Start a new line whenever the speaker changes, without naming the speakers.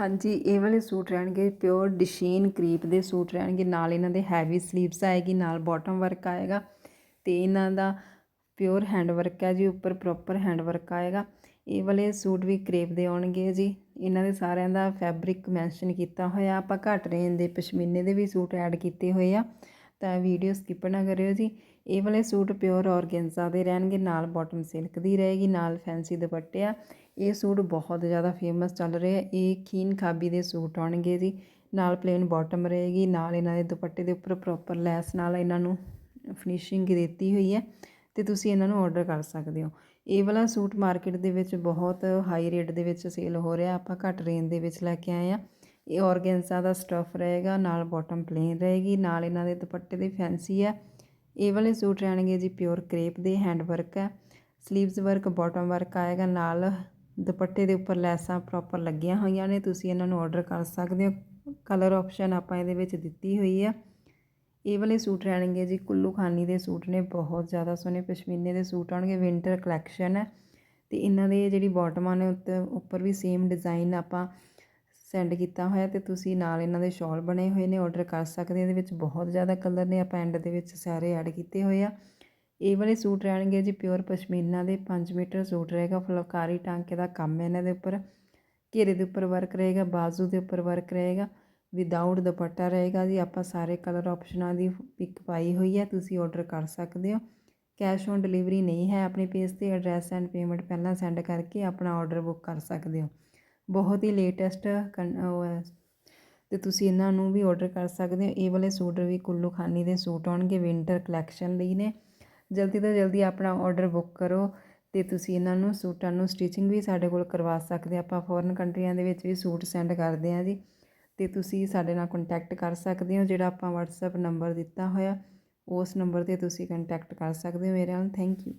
ਹਾਂਜੀ, ਇਹ ਵਾਲੇ ਸੂਟ ਰਹਿਣਗੇ ਪਿਓਰ ਡਿਸ਼ੀਨ ਕਰੀਪ ਦੇ ਸੂਟ ਰਹਿਣਗੇ। ਨਾਲ ਇਹਨਾਂ ਦੇ ਹੈਵੀ ਸਲੀਵਸ ਆਏਗੀ, ਨਾਲ ਬਾਟਮ ਵਰਕ ਆਏਗਾ ਤੇ ਇਹਨਾਂ ਦਾ ਪਿਓਰ ਹੈਂਡ ਵਰਕ ਹੈ ਜੀ, ਉੱਪਰ ਪ੍ਰੋਪਰ ਹੈਂਡ ਵਰਕ ਆਏਗਾ। ਇਹ ਵਾਲੇ ਸੂਟ ਵੀ ਕਰੇਪ ਦੇ ਆਉਣਗੇ ਜੀ। ਇਹਨਾਂ ਦੇ ਸਾਰਿਆਂ ਦਾ ਫੈਬਰਿਕ ਮੈਂਸ਼ਨ ਕੀਤਾ ਹੋਇਆ, ਆਪਾਂ ਘੱਟ ਰੇਂਜ ਦੇ ਪਸ਼ਮੀਨੇ ਦੇ ਵੀ ਸੂਟ ਐਡ ਕੀਤੇ ਹੋਏ ਆ, ਤਾਂ ਵੀਡੀਓ ਸਕਿਪ ਨਾ ਕਰਿਓ ਜੀ। ਇਹ ਵਾਲੇ ਸੂਟ ਪਿਓਰ ਔਰਗੈਂਜ਼ਾ ਦੇ ਰਹਿਣਗੇ, ਨਾਲ ਬਾਟਮ ਸਿਲਕ ਦੀ ਰਹੇਗੀ, ਨਾਲ ਫੈਂਸੀ ਦੁਪੱਟੇ ਆ। ਇਹ ਸੂਟ ਬਹੁਤ ਜ਼ਿਆਦਾ ਫੇਮਸ ਚੱਲ ਰਹੇ ਆ ਇਹ ਖੀਨ ਖਾਬੀ ਦੇ ਸੂਟ ਆਉਣਗੇ ਜੀ। ਨਾਲ ਪਲੇਨ ਬਾਟਮ ਰਹੇਗੀ। ਨਾਲ ਇਹਨਾਂ ਦੇ ਦੁਪੱਟੇ ਦੇ ਉੱਪਰ ਪ੍ਰੋਪਰ ਲੈਸ ਨਾਲ ਇਹਨਾਂ ਨੂੰ ਫਿਨਿਸ਼ਿੰਗ ਦਿੱਤੀ ਹੋਈ ਹੈ ਤੇ ਤੁਸੀਂ ਇਹਨਾਂ ਨੂੰ ਆਰਡਰ ਕਰ ਸਕਦੇ ਹੋ। ਇਹ ਵਾਲਾ ਸੂਟ ਮਾਰਕੀਟ ਦੇ ਵਿੱਚ ਬਹੁਤ ਹਾਈ ਰੇਟ ਦੇ ਵਿੱਚ ਸੇਲ ਹੋ ਰਿਹਾ। ਆਪਾਂ ਘੱਟ ਰੇਂਜ ਦੇ ਵਿੱਚ ਲੈ ਕੇ ਆਏ ਆ ਇਹ ਔਰਗੈਂਜ਼ਾ ਦਾ ਸਟਫ ਰਹੇਗਾ। ਨਾਲ ਬਾਟਮ ਪਲੇਨ ਰਹੇਗੀ। ਨਾਲ ਇਹਨਾਂ ਦੇ ਦੁਪੱਟੇ ਦੇ ਫੈਂਸੀ ਹੈ। ਇਹ ਵਾਲੇ ਸੂਟ ਰਹਿਣਗੇ ਜੀ ਪਿਓਰ ਕ੍ਰੇਪ ਦੇ ਹੈਂਡ ਵਰਕ ਹੈ। ਸਲੀਵਸ ਵਰਕ ਬਾਟਮ ਵਰਕ ਆਏਗਾ। ਨਾਲ ਦੁਪੱਟੇ ਦੇ ਉੱਪਰ ਲੈਸਾਂ ਪ੍ਰੋਪਰ ਲੱਗੀਆਂ ਹੋਈਆਂ ਨੇ, ਤੁਸੀਂ ਇਹਨਾਂ ਨੂੰ ਆਰਡਰ ਕਰ ਸਕਦੇ ਹੋ। ਕਲਰ ਆਪਸ਼ਨ ਆਪਾਂ ਇਹਦੇ ਵਿੱਚ ਦਿੱਤੀ ਹੋਈ ਆ। ਇਹ ਵਾਲੇ ਸੂਟ ਰਹਿਣਗੇ ਜੀ, ਕੁੱਲੂ ਖਾਨੀ ਦੇ ਸੂਟ ਨੇ, ਬਹੁਤ ਜ਼ਿਆਦਾ ਸੋਹਣੇ ਪਸ਼ਮੀਨੇ ਦੇ ਸੂਟ ਆਉਣਗੇ ਵਿੰਟਰ ਕਲੈਕਸ਼ਨ ਹੈ। ਤੇ ਇਹਨਾਂ ਦੇ ਜਿਹੜੀ ਬਾਟਮਾਂ ਨੇ ਉੱਤੇ ਉੱਪਰ ਵੀ ਸੇਮ ਡਿਜ਼ਾਈਨ ਆਪਾਂ ਸੈਂਡ ਕੀਤਾ ਹੋਇਆ ਤੇ ਤੁਸੀਂ ਨਾਲ ਇਹਨਾਂ ਦੇ ਸ਼ਾਲ ਬਣੇ ਹੋਏ ਨੇ ਆਰਡਰ ਕਰ ਸਕਦੇ ਇਹਦੇ ਵਿੱਚ ਬਹੁਤ ਜ਼ਿਆਦਾ ਕਲਰ ਨੇ, ਆਪਾਂ ਐਂਡ ਦੇ ਵਿੱਚ ਸਾਰੇ ਐਡ ਕੀਤੇ ਹੋਏ ਆ। ਇਹ ਵਾਲੇ ਸੂਟ ਰਹਿਣਗੇ ਜੀ ਪਿਓਰ ਪਸ਼ਮੀਨਾ ਦੇ 5 ਮੀਟਰ ਸੂਟ ਰਹੇਗਾ, ਫੁਲਕਾਰੀ ਟਾਂਕੇ ਦਾ ਕੰਮ ਹੈ ਇਹਨਾਂ ਦੇ ਉੱਪਰ। ਘੇਰੇ ਦੇ ਉੱਪਰ ਵਰਕ ਰਹੇਗਾ, ਬਾਜ਼ੂ ਦੇ ਉੱਪਰ ਵਰਕ ਰਹੇਗਾ ਵਿਦਆਊਟ ਦੁਪੱਟਾ ਰਹੇਗਾ ਜੀ। ਆਪਾਂ ਸਾਰੇ ਕਲਰ ਆਪਸ਼ਨਾਂ ਦੀ ਪਿਕ ਪਾਈ ਹੋਈ ਹੈ, ਤੁਸੀਂ ਆਰਡਰ ਕਰ ਸਕਦੇ ਹੋ। ਕੈਸ਼ ਔਨ ਡਿਲੀਵਰੀ ਨਹੀਂ ਹੈ, ਆਪਣੇ ਪੇਜ ਤੇ ਐਡਰੈਸ ਐਂਡ ਪੇਮੈਂਟ ਪਹਿਲਾਂ ਸੈਂਡ ਕਰਕੇ ਆਪਣਾ ਆਰਡਰ ਬੁੱਕ ਕਰ ਸਕਦੇ ਹੋ। ਬਹੁਤ ਹੀ ਲੇਟੈਸਟ ਉਹ ਹੈ। ਤੇ ਤੁਸੀਂ ਇਹਨਾਂ ਨੂੰ ਵੀ ਆਰਡਰ ਕਰ ਸਕਦੇ ਹੋ। ਇਹ ਵਾਲੇ ਸੂਟ ਵੀ ਕੁੱਲੂ ਖਾਨੀ ਦੇ ਸੂਟ ਆਉਣਗੇ ਵਿੰਟਰ ਕਲੈਕਸ਼ਨ ਲਈ ਨੇ। ਜਲਦੀ ਤੋਂ ਜਲਦੀ ਆਪਣਾ ਆਰਡਰ ਬੁੱਕ ਕਰੋ ਅਤੇ ਤੁਸੀਂ ਇਹਨਾਂ ਨੂੰ ਸੂਟਾਂ ਨੂੰ ਸਟਿਚਿੰਗ ਵੀ ਸਾਡੇ ਕੋਲ ਕਰਵਾ ਸਕਦੇ ਆਪਾਂ ਫੋਰਨ ਕੰਟਰੀਆਂ ਦੇ ਵਿੱਚ ਵੀ ਸੂਟ ਸੈਂਡ ਕਰਦੇ ਹਾਂ ਜੀ। ਅਤੇ ਤੁਸੀਂ ਸਾਡੇ ਨਾਲ ਕੰਟੈਕਟ ਕਰ ਸਕਦੇ ਹੋ, ਜਿਹੜਾ ਆਪਾਂ WhatsApp ਨੰਬਰ ਦਿੱਤਾ ਹੋਇਆ, ਉਸ ਨੰਬਰ ਤੇ ਤੁਸੀਂ ਕੰਟੈਕਟ ਕਰ ਸਕਦੇ ਹੋ ਮੇਰੇ ਨਾਲ। Thank you